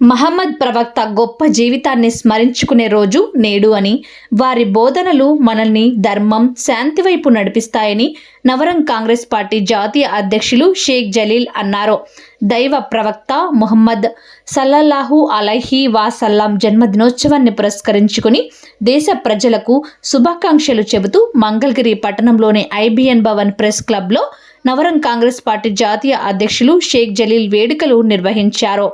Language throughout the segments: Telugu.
మహమ్మద్ ప్రవక్త గొప్ప జీవితాన్ని స్మరించుకునే రోజు నేడు అని వారి బోధనలు మనల్ని ధర్మం శాంతి వైపు నడిపిస్తాయని నవరం కాంగ్రెస్ పార్టీ జాతీయ అధ్యక్షులు షేక్ జలీల్ అన్నారు. దైవ ప్రవక్త ముహమ్మద్ సల్లల్లాహు అలహీ వాసల్లాం జన్మదినోత్సవాన్ని పురస్కరించుకుని దేశ ప్రజలకు శుభాకాంక్షలు చెబుతూ మంగళగిరి పట్టణంలోని ఐబిఎన్ భవన్ ప్రెస్ క్లబ్లో నవరం కాంగ్రెస్ పార్టీ జాతీయ అధ్యక్షులు షేక్ జలీల్ వేడుకలు నిర్వహించారు.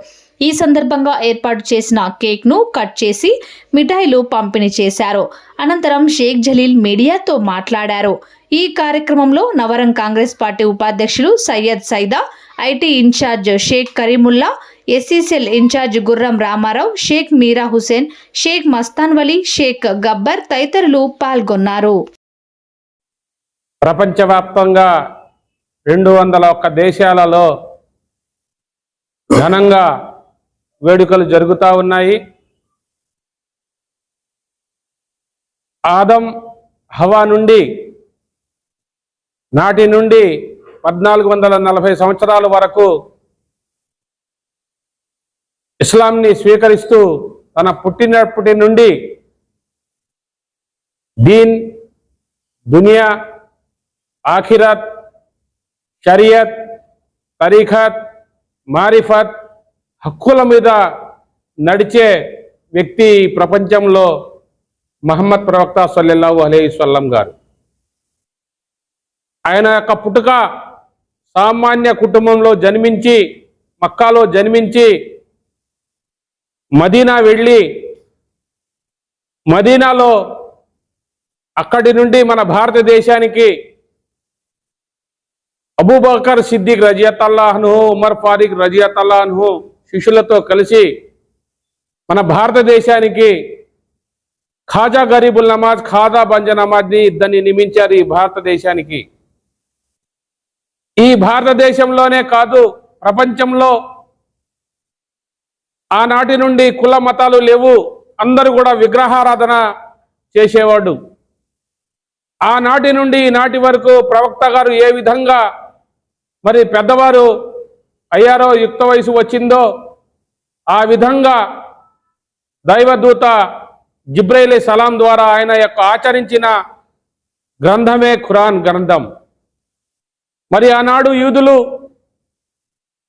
ఈ సందర్భంగా ఏర్పాటు చేసిన కేక్ను కట్ చేసి మిఠాయిలు పంపిణీ చేశారు. అనంతరం షేక్ జలీల్ మీడియాతో మాట్లాడారు. ఈ కార్యక్రమంలో నవరం కాంగ్రెస్ పార్టీ ఉపాధ్యక్షులు Syed Saida IT incharge Shaik Kareemulla SC cell incharge Gurram Ramarao Shaik మీరా హుసేన్ షేక్ మస్తాన్ వలీ షేక్ గబ్బర్ తదితరులు పాల్గొన్నారు. ప్రపంచవ్యాప్తంగా రెండు వందల ఒక్క దేశాలలో ఘనంగా వేడుకలు జరుగుతూ ఉన్నాయి. ఆదం హవా నుండి నాటి నుండి పద్నాలుగు వందల నలభై సంవత్సరాల వరకు ఇస్లాంని స్వీకరిస్తూ తన పుట్టినప్పటి నుండి దీన్ దునియా ఆఖిరత్ షరియత్ తరీఖత్ మారిఫత్ హక్కుల మీద నడిచే వ్యక్తి ఈ ప్రపంచంలో మహమ్మద్ ప్రవక్త సల్లెల్లాహు అలీ సల్లం గారు. ఆయన యొక్క పుట్టుక సామాన్య కుటుంబంలో జన్మించి మక్కాలో జన్మించి మదీనా వెళ్ళి మదీనాలో అక్కడి నుండి మన భారతదేశానికి అబూబకర్ సిద్దిక్ రజియతల్లాహను ఉమర్ ఫారూక్ రజియతల్లాహను శిష్యులతో కలిసి మన భారతదేశానికి ఖాజా గరీబుల్ నమాజ్ ఖాజా బంజ నమాజ్ని ఇద్దరిని నియమించారు ఈ భారతదేశానికి. ఈ భారతదేశంలోనే కాదు ప్రపంచంలో ఆనాటి నుండి కుల మతాలు లేవు అందరూ కూడా విగ్రహారాధన చేసేవాడు. ఆనాటి నుండి ఈనాటి వరకు ప్రవక్త గారు ఏ విధంగా మరి పెద్దవారు అయ్యారో యుక్త వయసు వచ్చిందో ఆ విధంగా దైవదూత జిబ్రైలీ సలాం ద్వారా ఆయన యొక్క ఆచరించిన గ్రంథమే ఖురాన్ గ్రంథం. మరి ఆనాడు యూదులు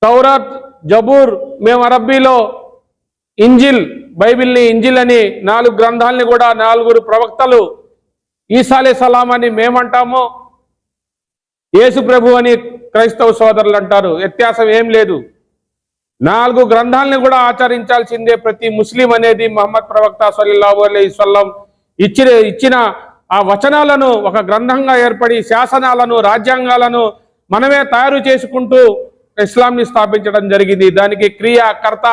తౌరత్ జబూర్ మేము అరబ్బీలో ఇంజిల్ బైబిల్ని ఇంజిల్ అని నాలుగు గ్రంథాలని కూడా నాలుగురు ప్రవక్తలు ఈసాలే సలాం అని మేమంటాము యేసు ప్రభు అని క్రైస్తవ సోదరులు అంటారు. వ్యత్యాసం ఏం లేదు. నాలుగు గ్రంథాలను కూడా ఆచరించాల్సిందే. ప్రతి ముస్లిం అనేది మహమ్మద్ ప్రవక్త సల్లల్లాహు అలైహి ఇచ్చిన ఇచ్చిన ఆ వచనాలను ఒక గ్రంథంగా ఏర్పడి శాసనాలను రాజ్యాంగాలను మనమే తయారు చేసుకుంటూ ఇస్లాంని స్థాపించడం జరిగింది. దానికి క్రియాకర్త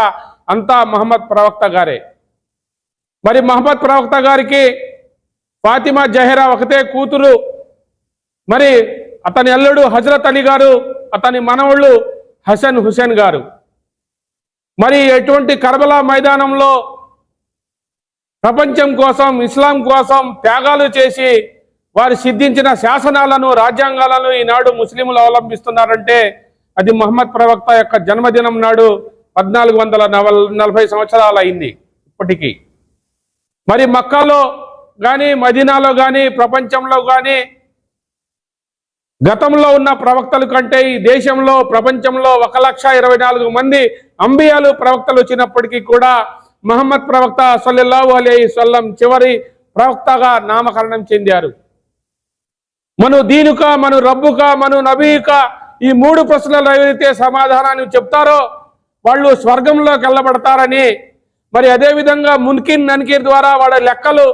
అంతా మహమ్మద్ ప్రవక్త గారే. మరి మహమ్మద్ ప్రవక్త గారికి ఫాతిమా జహెరా ఒకతే కూతురు. మరి అతని అల్లుడు హజరత్ అలీ గారు అతని మనవళ్ళు హసన్ హుసేన్ గారు. మరి ఎటువంటి కర్బలా మైదానంలో ప్రపంచం కోసం ఇస్లాం కోసం త్యాగాలు చేసి వారు సిద్ధించిన శాసనాలను రాజ్యాంగాలను ఈనాడు ముస్లింలు అవలంబిస్తున్నారంటే అది మహమ్మద్ ప్రవక్త యొక్క జన్మదినం నాడు పద్నాలుగు వందల నలభై సంవత్సరాలు అయింది ఇప్పటికీ. మరి మక్కాలో కానీ మదీనాలో కానీ ప్రపంచంలో కానీ గతంలో ఉన్న ప్రవక్తల కంటే ఈ దేశంలో ప్రపంచంలో ఒక లక్ష ఇరవై నాలుగు మంది అంబియాలు ప్రవక్తలు వచ్చినప్పటికీ కూడా మహమ్మద్ ప్రవక్త సల్లల్లాహు అలీ సల్లం చివరి ప్రవక్తగా నామకరణం చెందారు. మను దీనుక మను రబ్బుక మను నబీక ఈ మూడు ప్రశ్నలు ఏవైతే సమాధానాన్ని చెప్తారో వాళ్ళు స్వర్గంలోకి వెళ్ళబడతారని మరి అదేవిధంగా మున్కిన్ నన్కీర్ ద్వారా వాళ్ళ లెక్కలు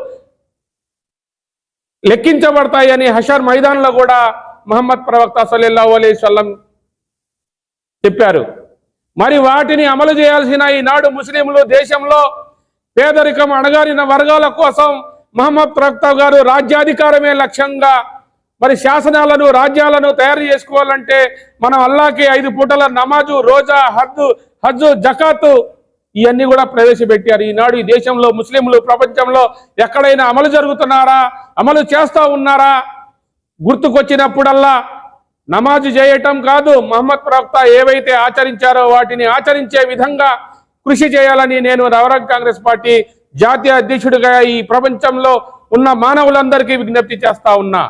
లెక్కించబడతాయని హషర్ మైదాన్లో కూడా మహమ్మద్ ప్రవక్త సల్లెల్లా అలైహి వసల్లం చెప్పారు. మరి వాటిని అమలు చేయాల్సిన ఈనాడు ముస్లింలు దేశంలో పేదరికం అణగారిన వర్గాల కోసం మహమ్మద్ ప్రవక్త గారు రాజ్యాధికారమే లక్ష్యంగా మరి శాసనాలను రాజ్యాలను తయారు చేసుకోవాలంటే మనం అల్లాకి ఐదు పూటల నమాజు రోజా హద్దు హజ్జు జకాతు ఇవన్నీ కూడా ప్రవేశపెట్టారు. ఈనాడు ఈ దేశంలో ముస్లింలు ప్రపంచంలో ఎక్కడైనా అమలు జరుగుతున్నారా అమలు చేస్తూ ఉన్నారా గుర్తుకొచ్చినప్పుడల్లా నమాజు చేయటం కాదు మహమ్మద్ ప్రవక్త ఏవైతే ఆచరించారో వాటిని ఆచరించే విధంగా కృషి చేయాలని నేను నవరంగ్ కాంగ్రెస్ పార్టీ జాతీయ అధ్యక్షుడిగా ఈ ప్రపంచంలో ఉన్న మానవులందరికీ విజ్ఞప్తి చేస్తా ఉన్నా.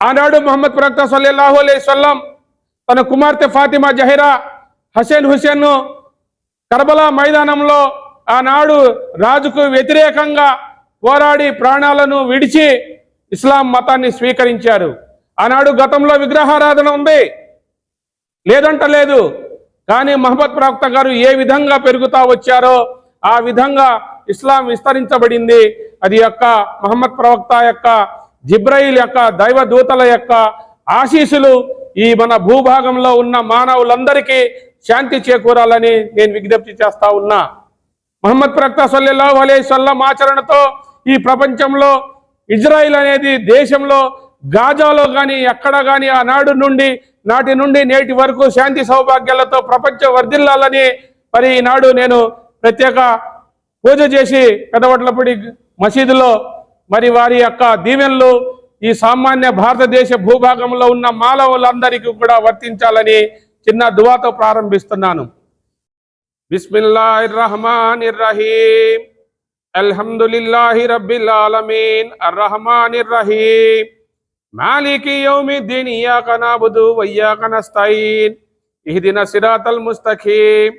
ఆనాడు మహమ్మద్ ప్రవక్త సల్లల్లాహు అలైహి తన కుమార్తె Fatima Zahra Hasan Hussain Karbala మైదానంలో ఆనాడు రాజుకు వ్యతిరేకంగా పోరాడి ప్రాణాలను విడిచి ఇస్లాం మతాన్ని స్వీకరించారు. ఆనాడు గతంలో విగ్రహారాధన ఉంది. లేదంట లేదు. కానీ మహమ్మద్ ప్రవక్త గారు ఏ విధంగా పెరుగుతా వచ్చారో ఆ విధంగా ఇస్లాం విస్తరించబడింది. అది యొక్క మహమ్మద్ ప్రవక్త యొక్క జిబ్రాయిల్ యొక్క దైవ దూతల యొక్క ఆశీస్సులు ఈ మన భూభాగంలో ఉన్న మానవులందరికీ శాంతి చేకూరాలని నేను విజ్ఞప్తి చేస్తా ఉన్నా. మహమ్మద్ ప్రవక్త సల్లెల్లా అలైహి వసల్లం ఆచరణతో ఈ ప్రపంచంలో ఇజ్రాయిల్ అనేది దేశంలో గాజాలో కానీ ఎక్కడ కానీ ఆనాడు నుండి నాటి నుండి నేటి వరకు శాంతి సౌభాగ్యాలతో ప్రపంచ వర్ధిల్లాలని మరి ఈనాడు నేను ప్రత్యేక పూజ చేసి పెదవట్లపూడి మసీదులో మరి వారి యొక్క దీవెనలు ఈ సామాన్య భారతదేశ భూభాగంలో ఉన్న మానవులందరికీ కూడా వర్తించాలని చిన్న దువాతో ప్రారంభిస్తున్నాను. బిస్మిల్లా రహమాన్ రహీం الحمد لله رب العالمين الرحمن الرحيم مالك يوم الدين إياك نعبد وإياك نستعين اهدنا الصراط المستقيم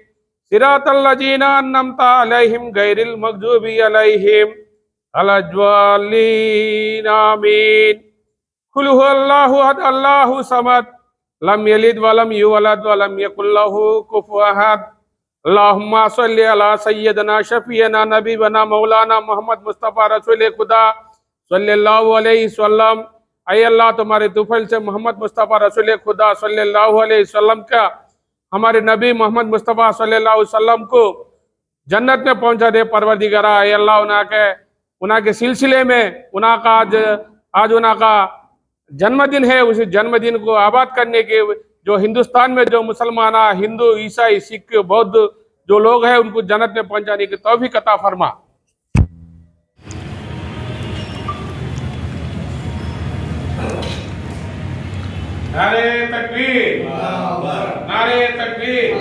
صراط الذين أنعمت عليهم غير المغضوب عليهم ولا الضالين آمين قل هو الله أحد الله صمد لم يلد ولم يولد ولم يكن له كفوا أحد. اللہم صلی علی سیدنا شفینا نبینا، مولانا محمد مصطفیٰ رسول خدا صلی اللہ علیہ وسلم۔ اے اللہ، تمہارے طفل سے محمد مصطفیٰ رسول خدا صلی اللہ علیہ وسلم کا ہمارے نبی محمد مصطفیٰ صلی اللہ علیہ وسلم کو جنت میں پہنچا دے پروردگارہ۔ اے اللہ، انہاں کے انہاں کے سلسلے میں، انہاں کا آج آج انہاں کا جنم دن ہے۔ اس جنم دن کو آباد کرنے کے जो हिंदुस्तान में जो मुसलमान हिंदू, ईसाई, सिख, बौद्ध, जो लोग हैं, उनको जन्नत में पहुँचाने की तौफीक अता फरमा। नारे तकबीर। नारे तकबीर।